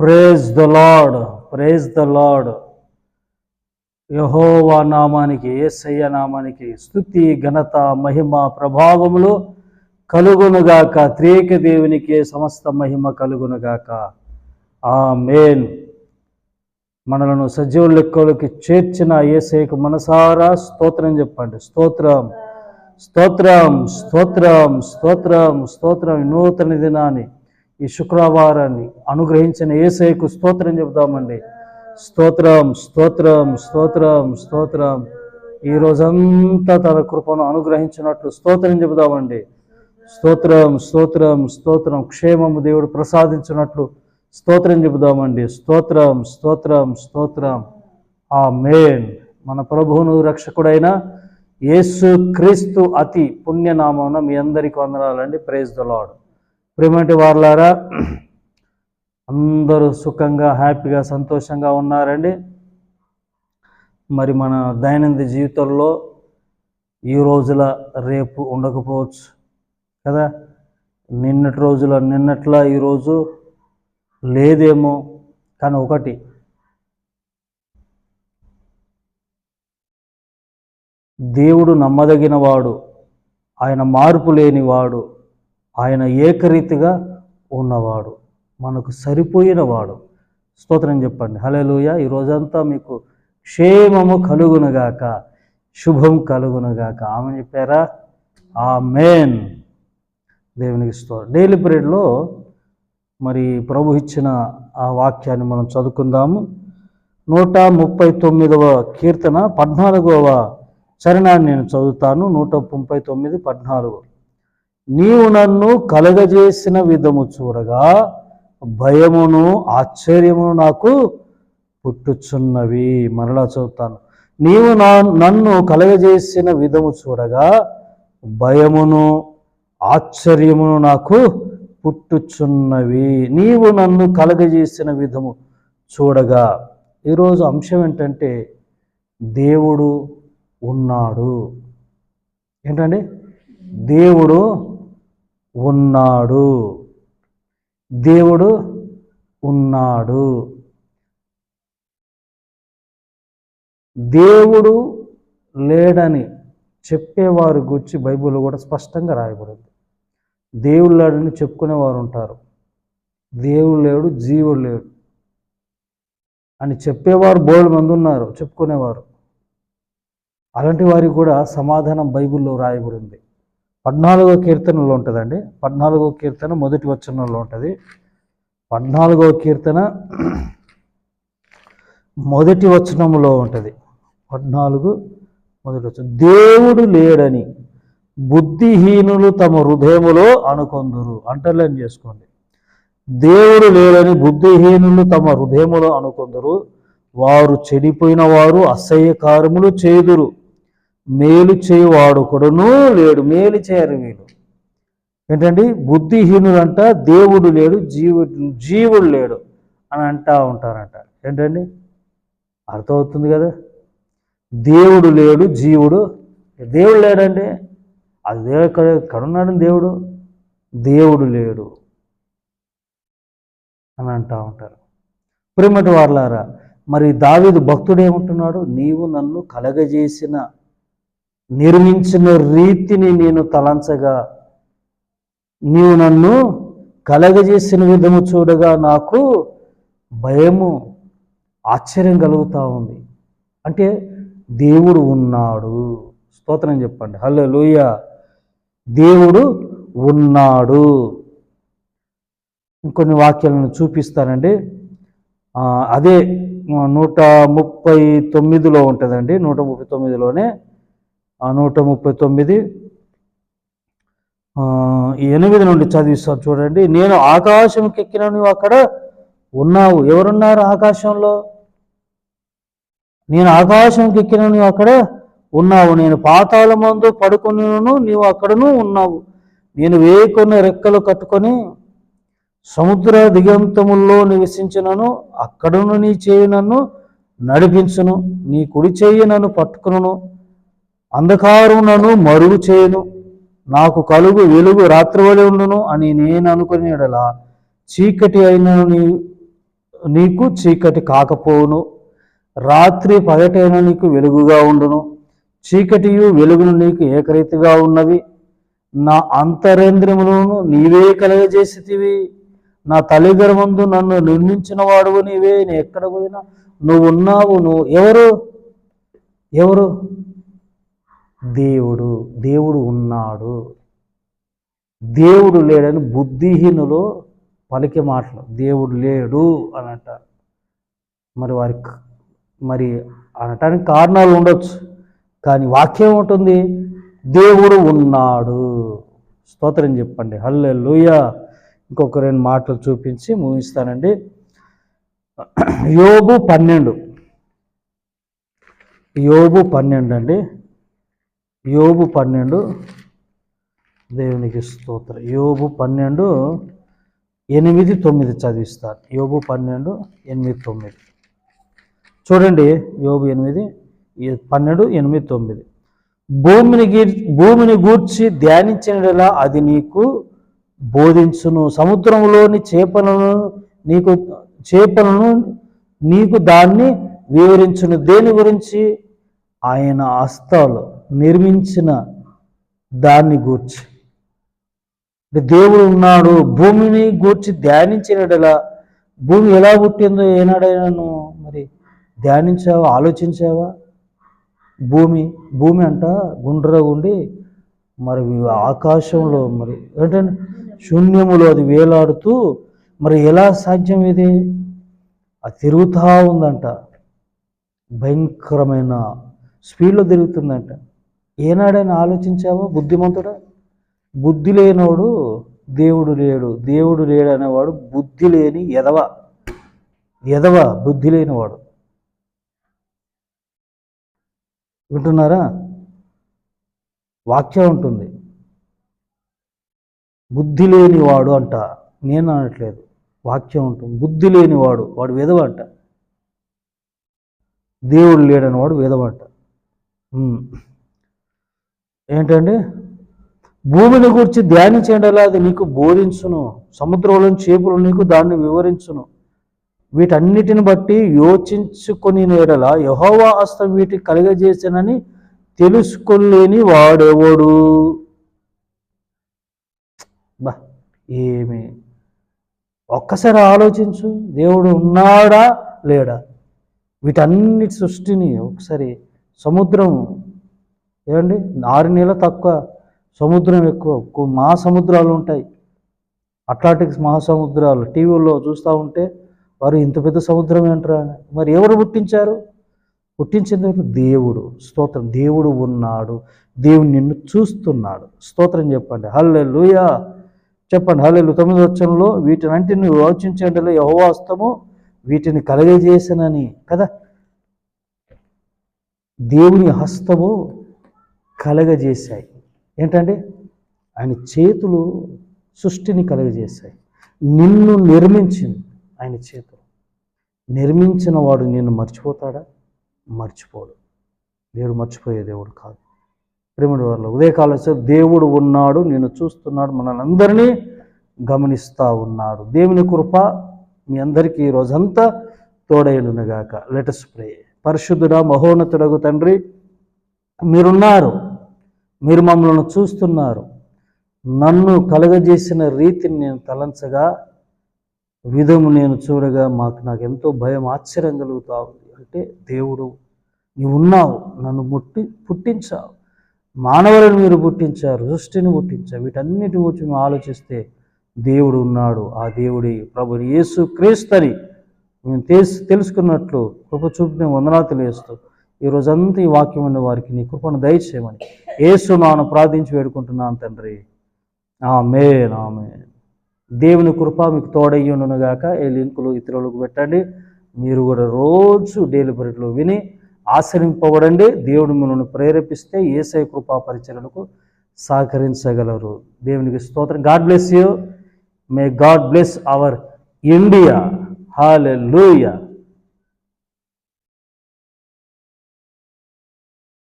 Praise the lord praise the lord Jehovah నామానికి ఏసయ్య నామానికి స్తుతి ఘనత మహిమ ప్రభావములు కలుగునుగాక. త్రేక దేవునికి సమస్త మహిమ కలుగునుగాక. ఆ మేన్ మనలను సజీవ లెక్కలకి చేర్చిన ఏసైకు మనసారా స్తోత్రం చెప్పండి. స్తోత్రం. స్తోత్రం స్తోత్రం స్తోత్రం స్తోత్రం. నూతన దినాన్ని ఈ శుక్రవారాన్ని అనుగ్రహించిన ఏసైకు స్తోత్రం చెబుతామండి స్తోత్రం స్తోత్రం స్తోత్రం స్తోత్రం. ఈ రోజంతా తన కృపను అనుగ్రహించినట్లు స్తోత్రం చెబుదామండి. స్తోత్రం స్తోత్రం స్తోత్రం. క్షేమము దేవుడు ప్రసాదించినట్లు స్తోత్రం చెబుదామండి. స్తోత్రం స్తోత్రం స్తోత్రం. ఆ మేన్ మన ప్రభువును రక్షకుడైన యేసు క్రీస్తు అతి పుణ్యనామమున మీ అందరికీ వందనాలండి. ప్రేజ్ ద లాడ్ ప్రేమంటి వార్లారా అందరూ సుఖంగా హ్యాపీగా సంతోషంగా ఉన్నారండి. మరి మన దైనందిన జీవితంలో ఈ రోజుల రేపు ఉండకపోవచ్చు కదా? నిన్నటి రోజుల నిన్నట్లా ఈరోజు లేదేమో కానీ ఒకటి దేవుడు నమ్మదగినవాడు ఆయన మార్పు లేనివాడు ఆయన ఏకరీతిగా ఉన్నవాడు మనకు సరిపోయినవాడు స్తోత్రం చెప్పండి. హలోయ ఈ రోజంతా మీకు క్షేమము కలుగునుగాక శుభం కలుగునుగాక ఆమె చెప్పారా? ఆ మేన్ దేవునికి స్తోత్రం. డైలీ పీరియడ్లో మరి ప్రభు ఇచ్చిన ఆ వాక్యాన్ని మనం చదువుకుందాము. నూట ముప్పై తొమ్మిదవ కీర్తన పద్నాలుగవ చరణాన్ని నేను చదువుతాను. నూట ముప్పై తొమ్మిది పద్నాలుగు. నీవు నన్ను కలగజేసిన విధము చూడగా భయమును ఆశ్చర్యమును నాకు పుట్టుచున్నవి. మరలా చదువుతాను. నీవు నా నన్ను కలగజేసిన విధము చూడగా భయమును ఆశ్చర్యమును నాకు పుట్టుచున్నవి. నీవు నన్ను కలగజేసిన విధము చూడగా. ఈరోజు అంశం ఏంటంటే దేవుడు ఉన్నాడు. ఏంటండి? దేవుడు ఉన్నాడు. దేవుడు ఉన్నాడు. దేవుడు లేడని చెప్పేవారి గురించి బైబిల్ కూడా స్పష్టంగా రాయబడింది. దేవుడు లేడని చెప్పుకునేవారు ఉంటారు. దేవుడు లేడు జీవుడు లేడు అని చెప్పేవారు బోల్డ్ మంది ఉన్నారు చెప్పుకునేవారు. అలాంటి వారికి కూడా సమాధానం బైబిల్లో రాయబడింది. పద్నాలుగో కీర్తనలో ఉంటుందండి. పద్నాలుగో కీర్తన మొదటి వచనంలో ఉంటుంది. పద్నాలుగో కీర్తన మొదటి వచనంలో ఉంటుంది. పద్నాలుగు మొదటి వచనం దేవుడు లేడని బుద్ధిహీనులు తమ హృదయములో అనుకొందురు. అంటర్లైన్ చేసుకోండి. దేవుడు లేడని బుద్ధిహీనులు తమ హృదయములో అనుకొందురు. వారు చెడిపోయిన వారు అసహ్య కార్యములు చేదురు. మేలు చేయువాడు కూడాను లేడు మేలు చేయరు వీడు ఏంటండి? బుద్ధిహీనులంట దేవుడు లేడు జీవుడు జీవుడు లేడు అని అంటా ఉంటారంట. ఏంటండి? అర్థమవుతుంది కదా? దేవుడు లేడు జీవుడు దేవుడు లేడండి. అది దేవుడు ఎక్కడ దేవుడు? దేవుడు లేడు అని అంటా ఉంటారు. ప్రేమటి వార్లారా మరి దావీదు భక్తుడు ఏమంటున్నాడు? నీవు నన్ను కలగజేసిన నిర్మించిన రీతిని నేను తలంచగా నీవు నన్ను కలగజేసిన విధము చూడగా నాకు భయము ఆశ్చర్యం కలుగుతూ ఉంది. అంటే దేవుడు ఉన్నాడు. స్తోత్రం చెప్పండి. హలో లూయ దేవుడు ఉన్నాడు. ఇంకొన్ని వాక్యాలను చూపిస్తానండి. అదే నూట ముప్పై తొమ్మిదిలో ఉంటుందండి. నూట ముప్పై తొమ్మిదిలోనే నూట ముప్పై తొమ్మిది. ఎనిమిది నుండి చదివిస్తాను చూడండి. నేను ఆకాశంకి ఎక్కిన నువ్వు అక్కడ ఉన్నావు. ఎవరున్నారు ఆకాశంలో? నేను ఆకాశంకి ఎక్కిన నువ్వు అక్కడ ఉన్నావు. నేను పాతాల మందు పడుకునిను నీవు అక్కడను ఉన్నావు. నేను వేయకొన్న రెక్కలు కట్టుకొని సముద్ర దిగంతముల్లో నివసించినను అక్కడను నీ చేయి నన్ను నడిపించును. నీ కుడి చేయి నన్ను పట్టుకును అంధకారమునను నన్ను మరుగు చేయను నాకు కలుగు వెలుగు రాత్రివలె ఉండును అని నేను అనుకునేడలా చీకటి అయిన నీ నీకు చీకటి కాకపోవును. రాత్రి పగటైన నీకు వెలుగుగా ఉండును. చీకటియు వెలుగును నీకు ఏకరీతిగా ఉన్నవి. నా అంతరేంద్రియములను నీవే కలగజేసితివి. నా తల్లి నన్ను నిర్మించిన వాడువు నీవే. నేను ఎక్కడ పోయినా నువ్వు ఉన్నావు నువ్వు ఎవరు? ఎవరు? దేవుడు దేవుడు ఉన్నాడు. దేవుడు లేడని బుద్ధిహీనులు పలికే మాటలు దేవుడు లేడు అని అంటారు మరి వారికి మరి అనటానికి కారణాలు ఉండొచ్చు కానీ వాక్యం ఉంటుంది దేవుడు ఉన్నాడు. స్తోత్రం చెప్పండి. హల్లే ఇంకొక రెండు మాటలు చూపించి ముగిస్తానండి. యోబు పన్నెండు. యోబు పన్నెండు అండి. యోబు పన్నెండు. దేవునికి స్తోత్రం. యోబు పన్నెండు ఎనిమిది తొమ్మిది చదివిస్తారు యోబు పన్నెండు ఎనిమిది తొమ్మిది. చూడండి యోబు ఎనిమిది పన్నెండు ఎనిమిది తొమ్మిది. భూమిని గీ భూమిని గూర్చి ధ్యానించినలా అది నీకు బోధించును. సముద్రంలోని చేపలను నీకు చేపలను నీకు దాన్ని వివరించును. దేని గురించి? ఆయన హస్తాలు నిర్మించిన దాన్ని గూర్చి. దేవుడు ఉన్నాడు భూమిని గూర్చి ధ్యానించినడలా భూమి ఎలా పుట్టిందో ఏనాడైనా నువ్వు మరి ధ్యానించావా ఆలోచించావా? భూమి భూమి అంట గుండ్రగా ఉండి మరి ఆకాశంలో మరి ఏంటంటే శూన్యములో అది వేలాడుతూ మరి ఎలా సాధ్యం ఇది? అది తిరుగుతూ ఉందంట. భయంకరమైన స్పీడ్లో తిరుగుతుందంట. ఏనాడైనా ఆలోచించావా? బుద్ధిమంతుడా? బుద్ధి లేనోడు దేవుడు లేడు. దేవుడు లేడు అనేవాడు బుద్ధి లేని ఎదవ ఎదవ బుద్ధి లేనివాడు. వింటున్నారా? వాక్యం ఉంటుంది. బుద్ధి లేనివాడు అంట. నేను అనట్లేదు. వాక్యం ఉంటుంది. బుద్ధి లేనివాడు వాడు విధవ అంట. దేవుడు లేడని వాడు విధవ అంట ఏంటండి? భూమిని గురించి ధ్యానించేలా అది నీకు బోధించును. సముద్రంలో చేపలు నీకు దాన్ని వివరించును. వీటన్నిటిని బట్టి యోచించుకొని నేడల యహోవా హస్తం వీటి కలుగజేసినని తెలుసుకోలేని వాడెవడు? బా ఏమి? ఒక్కసారి ఆలోచించు. దేవుడు ఉన్నాడా లేడా? వీటన్నిటి సృష్టిని ఒకసారి సముద్రం ఏమండి? ఆరు నెలలు తక్కువ సముద్రం ఎక్కువ మహాసముద్రాలు ఉంటాయి. అట్లాంటిక్స్ మహాసముద్రాలు టీవీలో చూస్తూ ఉంటే వారు ఇంత పెద్ద సముద్రం ఏంట్రా? అని. మరి ఎవరు పుట్టించారు? పుట్టించింది దేవుడు. స్తోత్రం. దేవుడు ఉన్నాడు. దేవుడు నిన్ను చూస్తున్నాడు. స్తోత్రం చెప్పండి. హల్లే చెప్పండి. హల్లెలు తొమ్మిది వచ్చంలో వీటినంటిని యోచించండిలో యహోవాస్తము వీటిని కలగజేసినని కదా? దేవుని హస్తము కలగజేశాయి. ఏంటంటే ఆయన చేతులు సృష్టిని కలగజేశాయి. నిన్ను నిర్మించింది ఆయన చేతులు. నిర్మించిన వాడు నిన్ను మర్చిపోతాడా? మర్చిపోడు. దేవుడు మర్చిపోయే దేవుడు కాదు. ప్రేమడు వాళ్ళ ఉదయకాలంలో దేవుడు ఉన్నాడు నేను చూస్తున్నాడు మనల్ని అందరినీ గమనిస్తూ ఉన్నాడు. దేవుని కృప మీ అందరికీ ఈ రోజంతా తోడైనగాక లెటస్ ప్రే పరిశుద్ధుడా మహోన్నతుడగు తండ్రి మీరున్నారు. మీరు మమ్మల్ని చూస్తున్నారు. నన్ను కలగజేసిన రీతిని నేను తలంచగా విధము నేను చూడగా మాకు నాకు ఎంతో భయం ఆశ్చర్యం కలుగుతా ఉంది. అంటే దేవుడు నీవు ఉన్నావు నన్ను ముట్టి పుట్టించావు. మానవులను మీరు పుట్టించారు సృష్టిని పుట్టించారు. వీటన్నిటి గురించి మేము ఆలోచిస్తే దేవుడు ఉన్నాడు. ఆ దేవుడి ప్రభు యేసు క్రీస్తని మేము తెలుసు తెలుసుకున్నట్లు కృప చూపిన వందనాలు తెలియజేస్తూ ఈ రోజంతా ఈ వాక్యం ఉన్న వారికి నీ కృపను దయచేయమని యేసు నాను ప్రార్థించి వేడుకుంటున్నాను తండ్రి. ఆమె ఆమె దేవుని కృప మీకు తోడయ్యుండునుగాక ఈ లింకులు ఇతరులకు పెట్టండి. మీరు కూడా రోజు డైలీ బరిలో విని ఆశ్రయింపబడండి. దేవుడు మిమ్మల్ని ప్రేరేపిస్తే ఏసై కృపా పరిచయలకు సహకరించగలరు. దేవునికి స్తోత్రం. God bless you. May God bless our India. Hallelujah